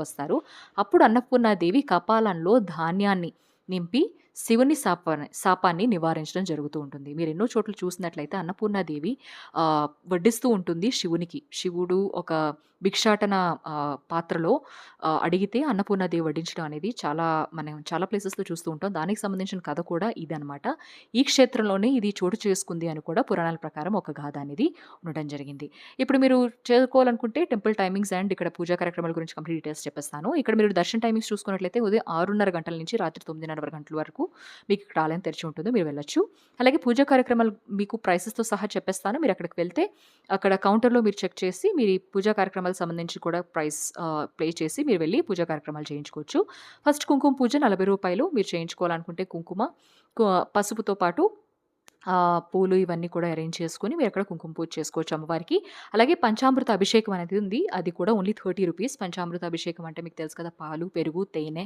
వస్తారు. అప్పుడు అన్నపూర్ణాదేవి కపాలంలో ధాన్యాన్ని నింపి శివుని శాపాన్ని శాపాన్ని నివారించడం జరుగుతూ ఉంటుంది. మీరు ఎన్నో చోట్ల చూసినట్లయితే అన్నపూర్ణాదేవి వడ్డిస్తూ ఉంటుంది శివునికి. శివుడు ఒక భిక్షాటన పాత్రలో అడిగితే అన్నపూర్ణాదేవి వడ్డించడం అనేది చాలా మనం చాలా ప్లేసెస్‌లో చూస్తూ ఉంటాం. దానికి సంబంధించిన కథ కూడా ఇదనమాట. ఈ క్షేత్రంలోనే ఇది చోటు చేసుకుంది అని కూడా పురాణాల ప్రకారం ఒక గాథ అనేది ఉండడం జరిగింది. ఇప్పుడు మీరు చేరుకోవాలనుకుంటే టెంపుల్ టైమింగ్స్ అండ్ ఇక్కడ పూజా కార్యక్రమాల గురించి కంప్లీట్ డీటెయిల్స్ చెప్పేస్తాను. ఇక్కడ మీరు దర్శన టైమింగ్స్ చూసుకున్నట్లయితే ఉదయం 6:30 గంటల నుంచి రాత్రి 9:30 గంటల వరకు మీకు ఇక్కడ ఆలయం తెరిచి ఉంటుంది. మీరు వెళ్ళొచ్చు. అలాగే పూజా కార్యక్రమాలు మీకు ప్రైసెస్‌తో సహా చెప్పేస్తాను. మీరు అక్కడికి వెళ్తే అక్కడ కౌంటర్‌లో మీరు చెక్ చేసి మీరు ఈ పూజా కార్యక్రమాలకు సంబంధించి కూడా ప్రైస్ ప్లే చేసి మీరు వెళ్ళి పూజా కార్యక్రమాలు చేయించుకోవచ్చు. ఫస్ట్ కుంకుమ పూజ నలభై రూపాయలు మీరు చేయించుకోవాలనుకుంటే కుంకుమ, పసుపుతో పాటు పూలు ఇవన్నీ కూడా అరేంజ్ చేసుకుని మీరు అక్కడ కుంకుమ పూజ చేసుకోవచ్చు అమ్మవారికి. అలాగే పంచామృత అభిషేకం అనేది ఉంది. అది కూడా ఓన్లీ థర్టీ రూపీస్ పంచామృత అభిషేకం అంటే మీకు తెలుసు కదా! పాలు, పెరుగు, తేనె